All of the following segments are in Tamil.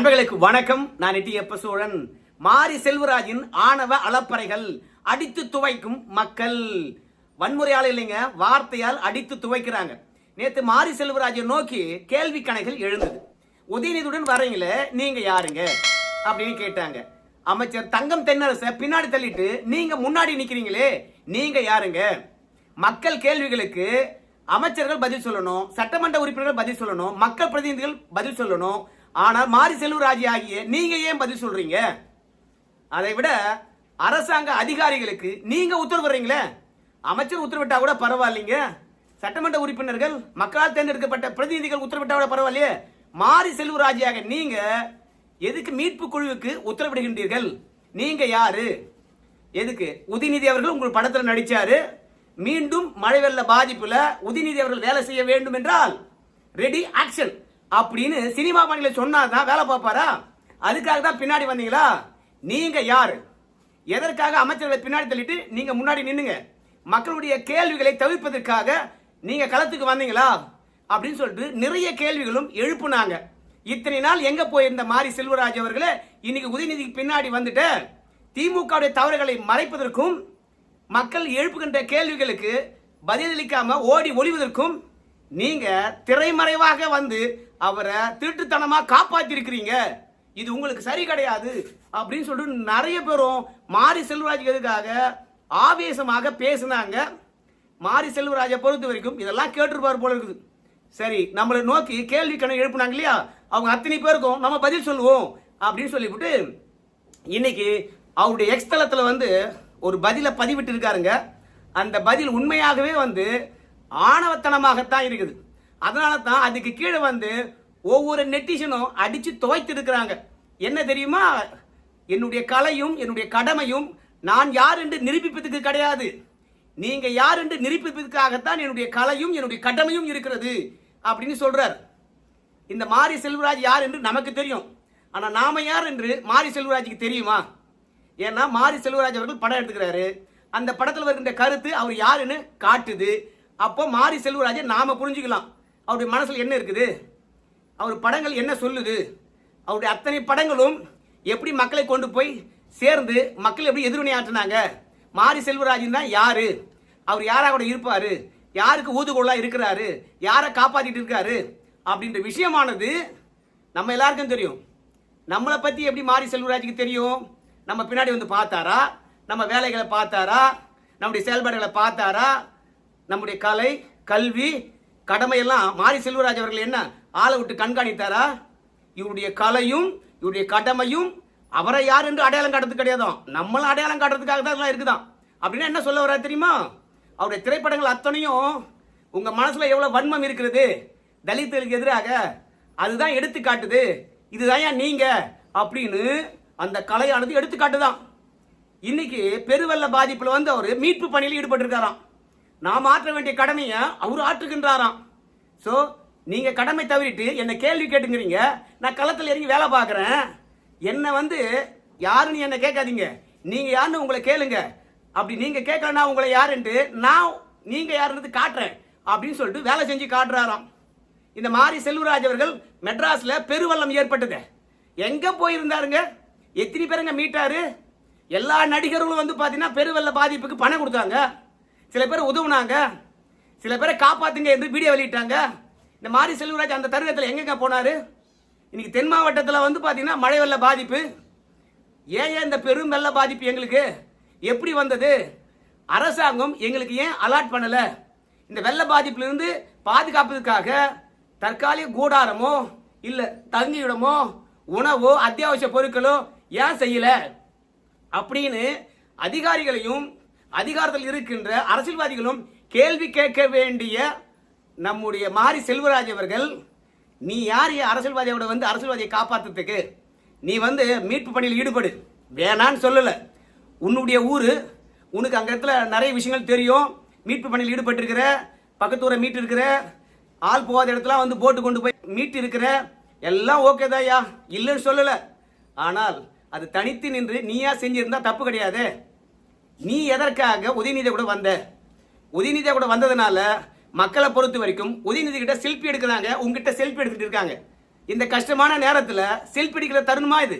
நண்பர்களுக்கு வணக்கம். நான் நிதி எப்ப சோழன். மாரி செல்வராஜின் ஆணவ அளப்பறைகள் அடித்து துவைக்கும் மக்கள். வன்முறையால் இல்லைங்க வார்த்தையால் அடித்து துவைக்கிறாங்க. நேற்று மாரி செல்வராஜை நோக்கி கேள்வி கணைகள் எழுந்தது. உதயநிதியுடன் வரீங்களே நீங்க யாருங்க? அப்படின்னு கேட்டாங்க. அமைச்சர் தங்கம் தென்னரசை பின்னாடி தள்ளிட்டு நீங்க முன்னாடி நிக்கிறீங்களே நீங்க யாருங்க? மக்கள் கேள்விகளுக்கு அமைச்சர்கள் பதில் சொல்லணும் சட்டமன்ற உறுப்பினர்கள் பதில் சொல்லணும் மக்கள் பிரதிநிதிகள் பதில் சொல்லணும் ஆனால் மாரி செல்வராஜி ஆகிய நீங்க ஏன் பதில் சொல்றீங்க? அதை விட அரசாங்க அதிகாரிகளுக்கு நீங்க உத்தரவுறீங்களே அமைச்சர் உத்தரவிட்டா கூட பரவாயில்லைங்க. சட்டமன்ற உறுப்பினர்கள் மக்களால் தேர்ந்தெடுக்கப்பட்ட பிரதிநிதிகள் உத்தரவிட்டா கூட பரவாயில்லையே? மாரி செல்வராஜியாக நீங்க எதுக்கு மீட்பு குழுவுக்கு உத்தரவிடுகின்றீர்கள்? நீங்க யாரு? எதுக்கு? உதயநிதி அவர்கள் உங்கள் படத்தில் நடிச்சாரு. மீண்டும் மழை வெள்ள பாதிப்புல உதயநிதி அவர்கள் வேலை செய்ய வேண்டும் என்றால் ரெடி ஆக்ஷன் அப்படின்னு சினிமா பணியில சொன்னாதான் வேலை பார்ப்பாரா? அதுக்காக தான் பின்னாடி வந்தீங்களா? நீங்க யாரு? எதற்காக அமைச்சர்களை பின்னாடி தள்ளிட்டு நீங்க முன்னாடி நின்னுங்க? மக்களுடைய கேள்விகளை தவிர்ப்பதற்காக நீங்க களத்துக்கு வந்தீங்களா? அப்படின்னு சொல்லிட்டு நிறைய கேள்விகளும் எழுப்புனாங்க. இத்தனை நாள் எங்க போயிருந்த மாரி செல்வராஜ் அவர்களே இன்னைக்கு உதயநிதிக்கு பின்னாடி வந்துட்டு திமுகவுடைய தவறுகளை மறைப்பதற்கும் மக்கள் எழுப்புகின்ற கேள்விகளுக்கு பதிலளிக்காம ஓடி ஒளிவதற்கும் நீங்க திரைமறைவாக வந்து அவரை திருட்டுத்தனமா காப்பாத்திருக்கிறீங்க. இது உங்களுக்கு சரி கிடையாது. அப்படின்னு சொல்லிட்டு நிறைய பேரும் மாரி செல்வராஜ் எதுக்காக ஆவேசமாக பேசினாங்க. மாரி செல்வராஜை பொறுத்த வரைக்கும் இதெல்லாம் கேட்டிருப்பார் போல இருக்குது. சரி நம்மளை நோக்கி கேள்வி கணக்கு எழுப்புனாங்க இல்லையா? அவங்க அத்தனை பேருக்கும் நம்ம பதில் சொல்லுவோம் அப்படின்னு சொல்லிவிட்டு இன்னைக்கு அவருடைய எக்ஸ்தலத்தில் வந்து ஒரு பதிலை பதிவிட்டு இருக்காருங்க அந்த பதில் உண்மையாகவே வந்து ஆணவத்தனமாகத்தான் இருக்குது. அதனால தான் அதுக்கு கீழே வந்து ஒவ்வொரு நெட்டிஷனும் அடித்து துவைத்து இருக்கிறாங்க என்ன தெரியுமா? என்னுடைய கலையும் என்னுடைய கடமையும் நான் யார் என்று நிரூபிப்பதற்கு கிடையாது. நீங்க யார் என்று நிரூபிப்பதற்காகத்தான் என்னுடைய கலையும் என்னுடைய கடமையும் இருக்கிறது அப்படின்னு சொல்றார். இந்த மாரி செல்வராஜ் யார் என்று நமக்கு தெரியும். ஆனால் நாம யார் என்று மாரி செல்வராஜுக்கு தெரியுமா? ஏன்னா மாரி செல்வராஜ் அவர்கள் படம் எடுத்துக்கிறாரு. அந்த படத்தில் வருகின்ற கருத்து அவர் யாருன்னு காட்டுது. அப்போ மாரி செல்வராஜை நாம புரிஞ்சுக்கலாம். அவருடைய மனசில் என்ன இருக்குது? அவர் படங்கள் என்ன சொல்லுது? அவருடைய அத்தனை படங்களும் எப்படி மக்களை கொண்டு போய் சேர்ந்து மக்கள் எப்படி எதிர்வினை ஆற்றினாங்க? மாரி செல்வராஜன் தான் யாரு? அவர் யாராக கூட இருப்பாரு? யாருக்கு ஊதுகோலா இருக்கிறாரு? யாரை காப்பாற்றிட்டு இருக்காரு? அப்படின்ற விஷயமானது நம்ம எல்லாருக்கும் தெரியும். நம்மளை பற்றி எப்படி மாரி செல்வராஜுக்கு தெரியும்? நம்ம பின்னாடி வந்து பார்த்தாரா? நம்ம வேலைகளை பார்த்தாரா? நம்முடைய செயல்பாடுகளை பார்த்தாரா? நம்முடைய கலை கல்வி கடமையெல்லாம் மாரி செல்வராஜ் அவர்கள் என்ன? ஆளை விட்டு கண்காணித்தாரா? இவருடைய கலையும் இவருடைய கடமையும் அவரை யார் என்று அடையாளம் காட்டுறது கிடையாதோ? நம்மளும் அடையாளம் காட்டுறதுக்காக தான் இதெல்லாம் இருக்குதான். அப்படின்னா என்ன சொல்ல வரா தெரியுமா? அவருடைய திரைப்படங்கள் அத்தனையும் உங்க மனசுல எவ்வளவு வன்மம் இருக்கிறது? தலித்துகளுக்கு எதிராக அதுதான் எடுத்து காட்டுது. இதுதான் ஏன் நீங்க? அப்படின்னு அந்த கலையானது எடுத்து காட்டுதான். இன்னைக்கு பெருவெள்ள பாதிப்புல வந்து அவர் மீட்பு பணியில் ஈடுபட்டிருக்காராம். நாம் ஆற்ற வேண்டிய கடமையை அவர் ஆற்றுகின்றாராம். ஸோ நீங்கள் கடமை தவிரிட்டு என்னை கேள்வி கேட்டுங்கிறீங்க. நான் களத்தில் இறங்கி வேலை பார்க்குறேன். என்னை வந்து யாருன்னு என்னை கேட்காதீங்க. நீங்கள் யாருன்னு உங்களை கேளுங்க. அப்படி நீங்கள் கேட்கலன்னா உங்களை யாருன்ட்டு நான் நீங்கள் யாருன்றது காட்டுறேன் அப்படின்னு சொல்லிட்டு வேலை செஞ்சு காட்டுறாராம். இந்த மாதிரி செல்வராஜ் அவர்கள் மெட்ராஸில் பெருவெள்ளம் ஏற்பட்டது. எங்கே போயிருந்தாருங்க? எத்தனை பேருங்க மீட்டாரு? எல்லா நடிகர்களும் வந்து பார்த்தீங்கன்னா பெருவெள்ள பாதிப்புக்கு பணம் கொடுத்தாங்க. சில பேர் உதவுனாங்க. சில பேரை காப்பாத்துங்க என்று வீடியோ வெளியிட்டாங்க. இந்த மாரி செல்வராஜ் அந்த தருணத்தில் எங்கெங்க போனார்? இன்னைக்கு தென் மாவட்டத்தில் வந்து பார்த்தீங்கன்னா மழை வெள்ள பாதிப்பு. ஏன் ஏன் இந்த பெரும் வெள்ள பாதிப்பு எங்களுக்கு? எப்படி வந்தது? அரசாங்கம் எங்களுக்கு ஏன் அலாட் பண்ணலை? இந்த வெள்ள பாதிப்பிலிருந்து பாதுகாப்பதற்காக தற்காலிக கூடாரமோ இல்லை தங்கியிடமோ உணவோ அத்தியாவசிய பொருட்களோ ஏன் செய்யலை? அப்படின்னு அதிகாரிகளையும் அதிகாரத்தில் இருக்கின்ற அரசியல்வாதிகளும் கேள்வி கேட்க வேண்டிய நம்முடைய மாரி செல்வராஜ் அவர்கள் நீ யார் ஏன் அரசியல்வாதியோட வந்து அரசியல்வாதியை காப்பாற்றுறதுக்கு நீ வந்து மீட்பு பணியில் ஈடுபடு. வேணான்னு சொல்லலை. உன்னுடைய ஊர் உனக்கு அங்கே இடத்துல நிறைய விஷயங்கள் தெரியும். மீட்பு பணியில் ஈடுபட்டிருக்கிற பக்கத்து ஊரை மீட்டு இருக்கிற ஆள் போகாத இடத்துல வந்து போட்டு கொண்டு போய் மீட்டு இருக்கிற எல்லாம் ஓகே தான்யா இல்லைன்னு சொல்லலை. ஆனால் அது தனித்து நின்று நீயா செஞ்சிருந்தா தப்பு கிடையாது. நீ எதற்காக உதயநிதி கூட வந்த? உதயநிதி கூட வந்ததுனால மக்களை பொறுத்த வரைக்கும் உதயநிதி கிட்ட செல்ஃபி எடுக்கிறாங்க உங்ககிட்ட செல்ஃபி எடுத்துட்டு இருக்காங்க. இந்த கஷ்டமான நேரத்தில் செல்ஃபி எடுக்கிற தருணமா இது?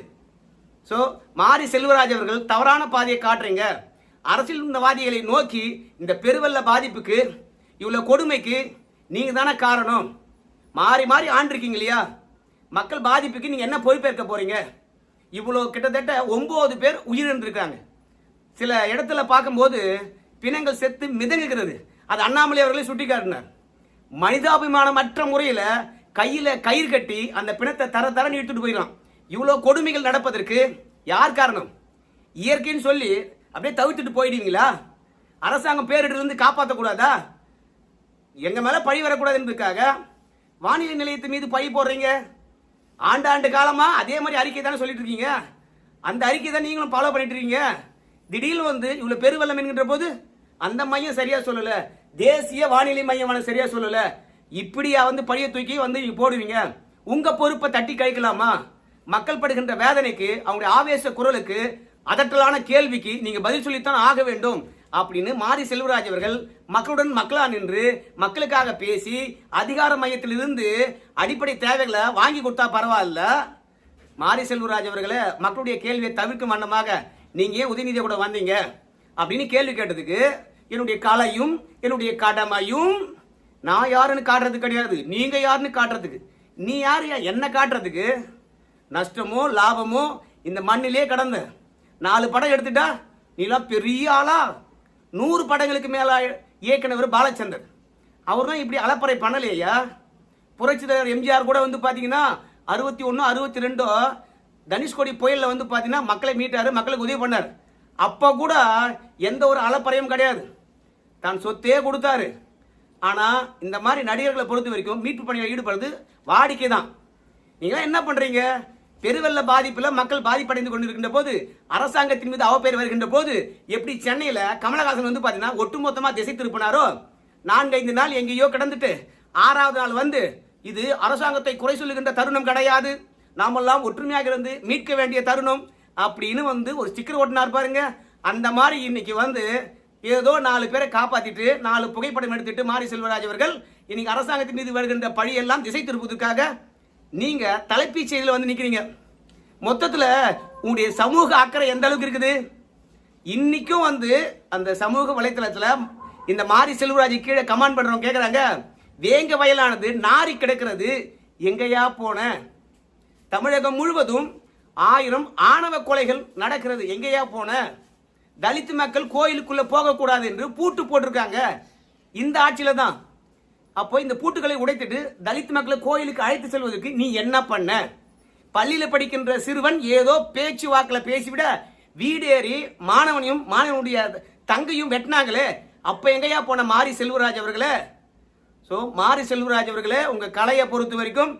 ஸோ மாரி செல்வராஜ் அவர்கள் தவறான பாதையை காட்டுறீங்க. அரசியல்வாதிகளை நோக்கி இந்த பெருவெள்ள பாதிப்புக்கு இவ்வளோ கொடுமைக்கு நீங்கள் தானே காரணம். மாறி மாறி ஆண்டிருக்கீங்க இல்லையா? மக்கள் பாதிப்புக்கு நீங்கள் என்ன பொறுப்பேற்க போகிறீங்க இவ்வளோ கிட்டத்தட்ட ஒம்பது பேர் உயிரிழந்திருக்காங்க. சில இடத்துல பார்க்கும்போது பிணங்கள் செத்து மிதங்குகிறது. அது அண்ணாமலை அவர்களே சுட்டிக்காட்டினார். மனிதாபிமானமற்ற முறையில் கையில் கயிறு கட்டி அந்த பிணத்தை தர தர இழுத்துட்டு போயிடலாம் இவ்வளோ கொடுமைகள் நடப்பதற்கு யார் காரணம்? இயற்கைன்னு சொல்லி அப்படியே தவிர்த்துட்டு போயிடுவீங்களா? அரசாங்கம் பேரிடிலிருந்து காப்பாற்றக்கூடாதா எங்கள் மேலே பழி வரக்கூடாது என்பதற்காக வானிலை நிலையத்து மீது பழி போடுறீங்க. ஆண்டாண்டு காலமாக அதே மாதிரி அறிக்கை தானே சொல்லிட்டு இருக்கீங்க. அந்த அறிக்கை தான் நீங்களும் ஃபாலோ பண்ணிட்டு இருக்கீங்க. திடீர்னு வந்து இவ்வளோ பெருவெள்ளம் என்கின்ற போது அந்த மையம் சரியாக சொல்லலை. தேசிய வானிலை மையம் சரியாக சொல்லலை. இப்படியா வந்து பழிய தூக்கி வந்து போடுவீங்க. உங்கள் பொறுப்பை தட்டி கழிக்கலாமா? மக்கள் படுகின்ற வேதனைக்கு அவங்களுடைய ஆவேச குரலுக்கு அதற்றலான கேள்விக்கு நீங்கள் பதில் சொல்லித்தான் ஆக வேண்டும் அப்படின்னு மாரி செல்வராஜ் அவர்கள் மக்களுடன் மக்களா நின்று மக்களுக்காக பேசி அதிகார மையத்திலிருந்து அடிப்படை தேவைகளை வாங்கி கொடுத்தா பரவாயில்ல. மாரி செல்வராஜ் அவர்களை மக்களுடைய கேள்வியை தவிர்க்கும் வண்ணமாக நீங்க ஏன் உதயநிதியை கூட வந்தீங்க? அப்படின்னு கேள்வி கேட்டதுக்கு என்னுடைய கலையும் என்னுடைய கடமையும் நான் யாருன்னு காட்டுறது கிடையாது. நீங்க யாருன்னு காட்டுறதுக்கு. நீ யார்? என்ன காட்டுறதுக்கு? நஷ்டமோ லாபமோ இந்த மண்ணிலே கடந்த நாலு படம் எடுத்துட்டா? நீலாம் பெரிய ஆளா? நூறு படங்களுக்கு மேலே இயக்குனவர் பாலச்சந்தர். அவர் தான் இப்படி அலப்பறை பண்ணலையா? புரட்சி தலைவர் எம்ஜிஆர் கூட வந்து பார்த்தீங்கன்னா அறுபத்தி ஒன்று அறுபத்தி ரெண்டோ தனுஷ்கோடி புயலில் வந்து பார்த்தீங்கன்னா மக்களை மீட்டார் மக்களுக்கு உதவி பண்ணார். அப்போ கூட எந்த ஒரு அலப்பறையும் கிடையாது. தான் சொத்தே கொடுத்தாரு. ஆனால் இந்த மாதிரி நடிகர்களை பொறுத்த வரைக்கும் மீட்பு பணியில் ஈடுபடுறது வாடிக்கை தான். நீங்களாம் என்ன பண்ணுறீங்க பெருவெள்ள பாதிப்பில் மக்கள் பாதிப்படைந்து கொண்டிருக்கின்ற போது அரசாங்கத்தின் மீது அவப்பேர் வருகின்ற போது எப்படி சென்னையில் கமலஹாசன் வந்து பார்த்தீங்கன்னா ஒட்டுமொத்தமாக திசை திருப்பினாரோ? நான்கைந்து நாள் எங்கேயோ கிடந்துட்டு ஆறாவது நாள் வந்து இது அரசாங்கத்தை குறை சொல்லுகின்ற தருணம் கிடையாது. நாமெல்லாம் ஒற்றுமையாக இருந்து மீட்க வேண்டிய தருணம் அப்படின்னு வந்து ஒரு ஸ்டிக்கர் ஓட்டினார் பாருங்க. அந்த மாதிரி இன்னைக்கு வந்து ஏதோ நாலு பேரை காப்பாத்திட்டு நாலு புகைப்படம் எடுத்துட்டு மாரி செல்வராஜ் அவர்கள் இன்னைக்கு அரசாங்கத்தின் மீது வருகின்ற பழியெல்லாம் திசை திருப்பதற்காக நீங்க தலைப்புச் செய்தியில் வந்து நிக்கிறீங்க. மொத்தத்துல உங்களுடைய சமூக அக்கறை எந்த அளவுக்கு இருக்குது? இன்னைக்கும் வந்து அந்த சமூக வலைத்தளத்துல இந்த மாரி செல்வராஜ் கீழே கமாண்ட் பண்றவங்க கேட்குறாங்க வேங்க வயலானது நாரி கிடக்கிறது எங்கேயா போன தமிழகம் முழுவதும் ஆயிரம் ஆணவ கொலைகள் நடக்கிறது. எங்கேயா போன? தலித் மக்கள் கோயிலுக்குள்ள போகக்கூடாது என்று பூட்டு போட்டிருக்காங்க. இந்த ஆட்சியில தான். அப்போ இந்த பூட்டுகளை உடைத்துட்டு தலித் மக்களை கோயிலுக்கு அழைத்து செல்வதற்கு நீ என்ன பண்ண? பள்ளியில் படிக்கின்ற சிறுவன் ஏதோ பேச்சு வாக்கில் பேசிவிட வீடேறி மாணவனையும் மாணவனுடைய தங்கையும் வெட்டினாங்களே. அப்போ எங்கேயா போன மாரி செல்வராஜ் அவர்களே? ஸோ மாரி செல்வராஜ் அவர்களே உங்கள் கலையை பொறுத்த வரைக்கும்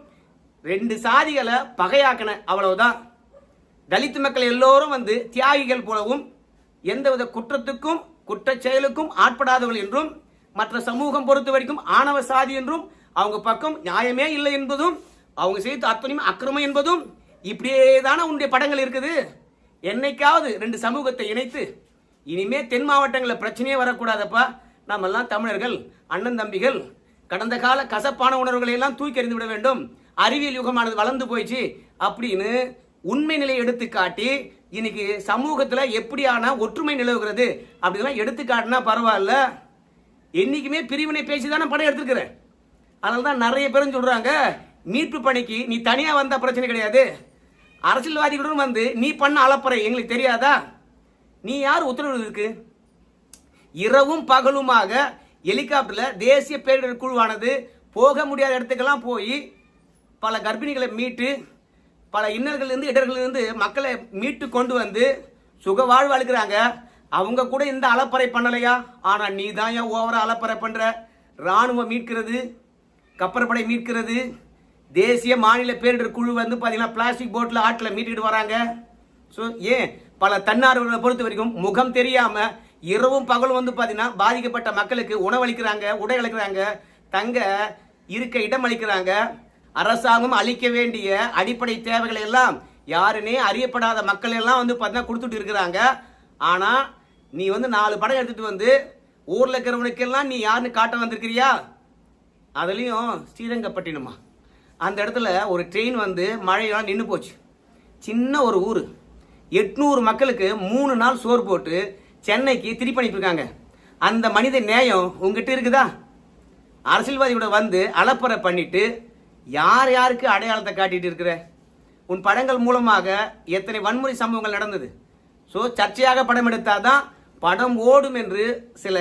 ரெண்டு சாதிகளை பகையாக்கின அவ்வளவுதான். தலித் மக்கள் எல்லோரும் வந்து தியாகிகள் போலவும் எந்தவித குற்றத்துக்கும் குற்ற செயலுக்கும் ஆட்படாதவர்கள் என்றும் மற்ற சமூகம் பொறுத்த வரைக்கும் ஆணவ சாதி என்றும் அவங்க பக்கம் நியாயமே இல்லை என்பதும் அவங்க செய்த அத்தனையும் அக்கிரமம் என்பதும் இப்படியே தானே உன்னுடைய படங்கள் இருக்குது. என்னைக்காவது ரெண்டு சமூகத்தை இணைத்து இனிமே தென் மாவட்டங்களில் பிரச்சனையே வரக்கூடாதப்பா. நாமெல்லாம் தமிழர்கள் அண்ணன் தம்பிகள் கடந்த கால கசப்பான உணர்வுகளை எல்லாம் தூக்கி எறிந்து விட வேண்டும். அறிவியல் யுகமானது வளர்ந்து போயிடுச்சு அப்படின்னு உண்மை நிலையை எடுத்து காட்டி இன்னைக்கு சமூகத்தில் எப்படியான ஒற்றுமை நிலவுகிறது அப்படிலாம் எடுத்து காட்டினா பரவாயில்ல. என்னைக்குமே பிரிவினை பேசி தானே படம் எடுத்துருக்கிறேன் அதனால தான் நிறைய பேரும் சொல்கிறாங்க மீட்பு பணிக்கு நீ தனியாக வந்தால் பிரச்சனை கிடையாது. அரசியல்வாதிகளுடன் வந்து நீ பண்ண அலப்பறை எங்களுக்கு தெரியாதா? நீ யார் உத்தரவு இருக்கு? இரவும் பகலுமாக ஹெலிகாப்டரில் தேசிய பேரிடர் குழுவானது போக முடியாத இடத்துக்கெல்லாம் போய் பல கர்ப்பிணிகளை மீட்டு பல இன்னல்களிலிருந்து இடர்களிலிருந்து மக்களை மீட்டு கொண்டு வந்து சுக வாழ்வு அவங்க கூட இந்த அலப்பறை பண்ணலையா? ஆனால் நீ தான் ஏன் ஓவராக அலப்பறை பண்ணுற ராணுவம் மீட்கிறது கப்பற்படை மீட்கிறது. தேசிய மாநில பேரிடர் குழு வந்து பார்த்தீங்கன்னா பிளாஸ்டிக் போட்டில் ஆட்டில் மீட்டுக்கிட்டு வராங்க. ஸோ ஏன்? பல தன்னார்வலர்களை பொறுத்த வரைக்கும் முகம் தெரியாமல் இரவும் பகலும் வந்து பார்த்தீங்கன்னா பாதிக்கப்பட்ட மக்களுக்கு உணவளிக்கிறாங்க உடை அளிக்கிறாங்க தங்க இருக்க இடம் அளிக்கிறாங்க. அரசாங்கம் அளிக்க வேண்டிய அடிப்படை தேவைகளை எல்லாம் யாருனே அறியப்படாத மக்கள் எல்லாம் வந்து பார்த்தீங்கன்னா கொடுத்துட்டு இருக்கிறாங்க. ஆனா நீ வந்து நாலு படம் எடுத்துட்டு வந்து ஊர்ல இருக்கிறவனுக்கெல்லாம் நீ யாருன்னு காட்ட வந்திருக்கிறியா? அதுலயும் ஸ்ரீரங்கப்பட்டினமா. அந்த இடத்துல ஒரு ட்ரெயின் வந்து மழையெல்லாம் நின்று போச்சு. சின்ன ஒரு ஊர். எட்நூறு மக்களுக்கு மூணு நாள் சோறு போட்டு சென்னைக்கு திருப்பி அனுப்பியிருக்காங்க. அந்த மனித நேயம் உங்ககிட்ட இருக்குதா? அரசியல்வாதியோட வந்து அலப்பறை பண்ணிட்டு யார் யாருக்கு அடையாளத்தை காட்டிட்டு இருக்கிற? உன் படங்கள் மூலமாக எத்தனை வன்முறை சம்பவங்கள் நடந்தது? ஸோ சர்ச்சையாக படம் எடுத்தாதான் படம் ஓடும் என்று சில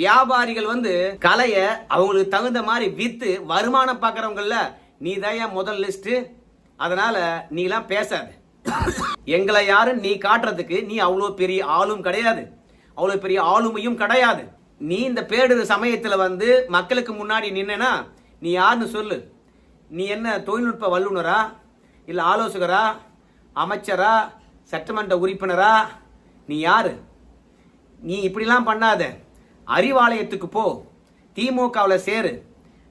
வியாபாரிகள் வந்து கலையை அவங்களுக்கு தகுந்த மாதிரி வித்து வருமானம் பார்க்குறவங்கள நீ தான் முதல் லிஸ்ட் அதனால நீலாம் பேசாது. எங்களை யாரும் நீ காட்டுறதுக்கு நீ அவ்வளோ பெரிய ஆளும் கிடையாது. அவ்வளோ பெரிய ஆளுமையும் கிடையாது. நீ இந்த பேடு சமயத்தில் வந்து மக்களுக்கு முன்னாடி நின்னா நீ யாருன்னு சொல்லு. நீ என்ன தொழில்நுட்ப வல்லுனரா? இல்லை ஆலோசகரா? அமைச்சரா? சட்டமன்ற உறுப்பினரா? நீ யார்? நீ இப்படிலாம் பண்ணாத. அறிவாலயத்துக்கு போ. திமுகவில் சேரு.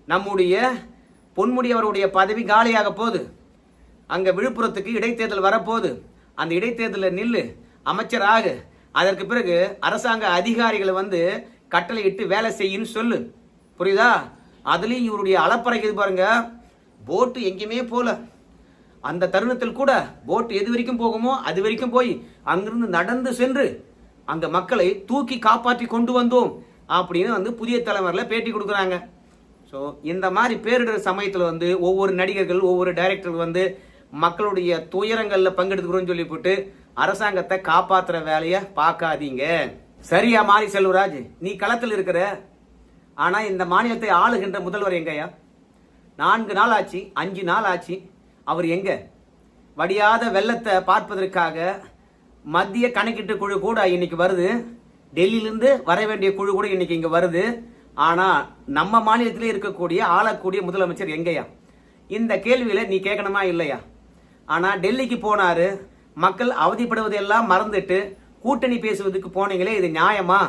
நம்முடைய பொன்முடியவருடைய பதவி காலியாக போகுது. அங்கே விழுப்புரத்துக்கு இடைத்தேர்தல் வரப்போகுது. அந்த இடைத்தேர்தலில் நில்லு. அமைச்சராகு அதற்கு பிறகு அரசாங்க அதிகாரிகளை வந்து கட்டளையிட்டு வேலை செய்யுன்னு சொல்லு. புரியுதா? அதுலேயும் இவருடைய அலப்பறைக்கு இது பாருங்கள் போட்டு எங்கேயுமே போல. அந்த தருணத்தில் கூட போட்டு எது வரைக்கும் போகுமோ அது வரைக்கும் போய் அங்கிருந்து நடந்து சென்று அந்த மக்களை தூக்கி காப்பாற்றி கொண்டு வந்தோம் அப்படின்னு வந்து புதிய தலைவரில் பேட்டி கொடுக்குறாங்க. ஸோ இந்த மாதிரி பேரிடர் சமயத்தில் வந்து ஒவ்வொரு நடிகர்கள் ஒவ்வொரு டைரக்டர்கள் வந்து மக்களுடைய துயரங்களில் பங்கெடுத்துக்கிறோம்னு சொல்லி போட்டு அரசாங்கத்தை காப்பாற்றுற வேலையை பார்க்காதீங்க. சரியா மாறி செல்வராஜ் நீ களத்தில் இருக்கிற ஆனால் இந்த மாநிலத்தை ஆளுகின்ற முதல்வர் எங்கயா நான்கு நாள் ஆச்சு அஞ்சு நாள் ஆச்சு அவர் எங்க? வடியாத வெள்ளத்தை பார்ப்பதற்காக மத்திய கணக்கீட்டு குழு கூட இன்னைக்கு வருது. டெல்லியிலிருந்து வர வேண்டிய குழு கூட இன்னைக்கு இங்கே வருது. ஆனால் நம்ம மாநிலத்திலே இருக்கக்கூடிய ஆளக்கூடிய முதலமைச்சர் எங்கேயா இந்த கேள்வியில் நீ கேட்கணுமா இல்லையா? ஆனால் டெல்லிக்கு போனார். மக்கள் அவதிப்படுவதையெல்லாம் மறந்துட்டு கூட்டணி பேசுவதுக்கு போனீங்களே இது நியாயமா?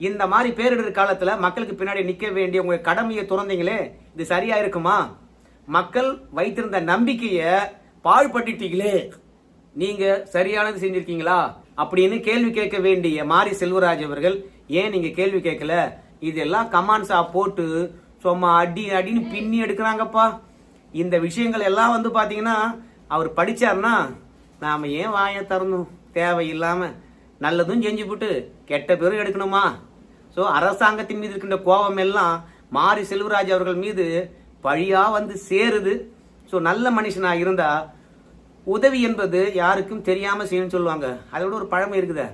இந்த மாதிரி பேரிடர் காலத்தில் மக்களுக்கு பின்னாடி நிற்க வேண்டிய உங்கள் கடமையை துறந்தீங்களே இது சரியா இருக்குமா? மக்கள் வைத்திருந்த நம்பிக்கையை பாழ்பட்டுட்டீங்களே நீங்கள் சரியானது செஞ்சுருக்கீங்களா? அப்படின்னு கேள்வி கேட்க வேண்டிய மாரி செல்வராஜ் அவர்கள் ஏன் நீங்கள் கேள்வி கேட்கல? இதெல்லாம் கமான்ஸா போட்டு சும்மா அடி அடின்னு பின்னி எடுக்கிறாங்கப்பா. இந்த விஷயங்கள் எல்லாம் வந்து பார்த்தீங்கன்னா அவர் படித்தார்னா நாம் ஏன் வாயை தரணும் தேவையில்லாமல் நல்லதும் செஞ்சு போட்டு கெட்ட பேரும் எடுக்கணுமா? ஸோ அரசாங்கத்தின் மீது இருக்கின்ற கோபம் எல்லாம் மாரி செல்வராஜ் அவர்கள் மீது பழியா வந்து சேருது. ஸோ நல்ல மனுஷனாக இருந்தா உதவி என்பது யாருக்கும் தெரியாம செய்யணும்னு சொல்லுவாங்க. அதோட ஒரு பழமை இருக்குதா.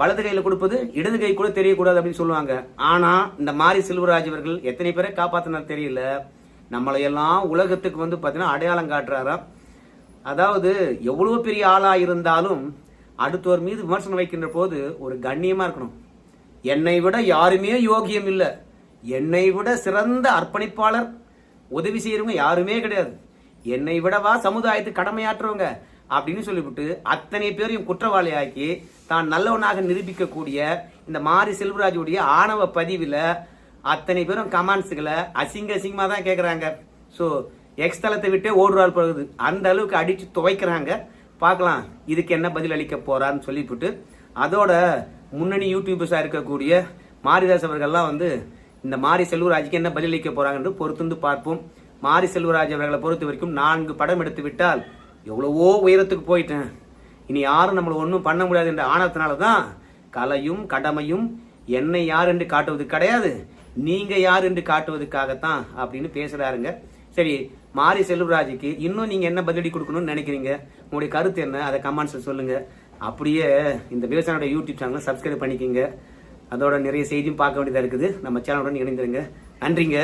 வலது கையில் கொடுப்பது இடது கை கூட தெரியக்கூடாது அப்படின்னு சொல்லுவாங்க. ஆனா இந்த மாரி செல்வராஜ் அவர்கள் எத்தனை பேரை காப்பாத்தினார் தெரியல. நம்மளையெல்லாம் உலகத்துக்கு வந்து பார்த்தீங்கன்னா அடையாளம் காட்டுறாராம். அதாவது எவ்வளோ பெரிய ஆளாக இருந்தாலும் அடுத்தவர் மீது விமர்சனம் வைக்கின்ற போது ஒரு கண்ணியமாக இருக்கணும். என்னை விட யாருமே யோகியம் இல்லை. என்னை விட சிறந்த அர்ப்பணிப்பாளர் உதவி செய்கிறவங்க யாருமே கிடையாது. என்னை விடவா சமுதாயத்துக்கு கடமையாற்றுறவங்க அப்படின்னு சொல்லிவிட்டு அத்தனை பேரையும் குற்றவாளியாக்கி தான் நல்லவனாக நிரூபிக்கக்கூடிய இந்த மாரி செல்வராஜுடைய ஆணவ பதிவில் அத்தனை பேரும் கமெண்ட்ஸுகளை அசிங்க அசிங்கமாக தான் கேட்குறாங்க ஸோ எக்ஸ் தளத்தை விட்டே ஓடுறாள் போகுது. அந்த அளவுக்கு அடித்து துவைக்கிறாங்க. பார்க்கலாம் இதுக்கு என்ன பதில் அளிக்க போகிறான்னு சொல்லிவிட்டு அதோட முன்னணி யூடியூபர்ஸாக இருக்கக்கூடிய மாரிதாஸ் அவர்கள்லாம் வந்து இந்த மாரி செல்வராஜுக்கு என்ன பதிலளிக்க போகிறாங்க என்று பொறுத்துந்து பார்ப்போம். மாரி செல்வராஜ் அவர்களை பொறுத்த வரைக்கும் நான்கு படம் எடுத்து விட்டால் எவ்வளவோ உயரத்துக்கு போயிட்டேன். இனி யாரும் நம்மளை ஒன்றும் பண்ண முடியாது என்ற ஆணத்தினால தான் கலையும் கடமையும் என்னை யார் என்று காட்டுவது கிடையாது. நீங்கள் யார் என்று காட்டுவதுக்காகத்தான் அப்படின்னு பேசுகிறாருங்க சரி மாரி செல்வராஜுக்கு இன்னும் நீங்கள் என்ன பதிலடி கொடுக்கணும்னு நினைக்கிறீங்க? உங்களுடைய கருத்து என்ன? அதை கமெண்ட்ஸில் சொல்லுங்கள் அப்படியே இந்த விவசாயோட யூடியூப் சேனலை சப்ஸ்கிரைப் பண்ணிக்கோங்க. அதோட நிறைய செய்தியும் பார்க்க வேண்டியதாக இருக்குது. நம்ம சேனலுடன் இணைந்துருங்க. நன்றிங்க.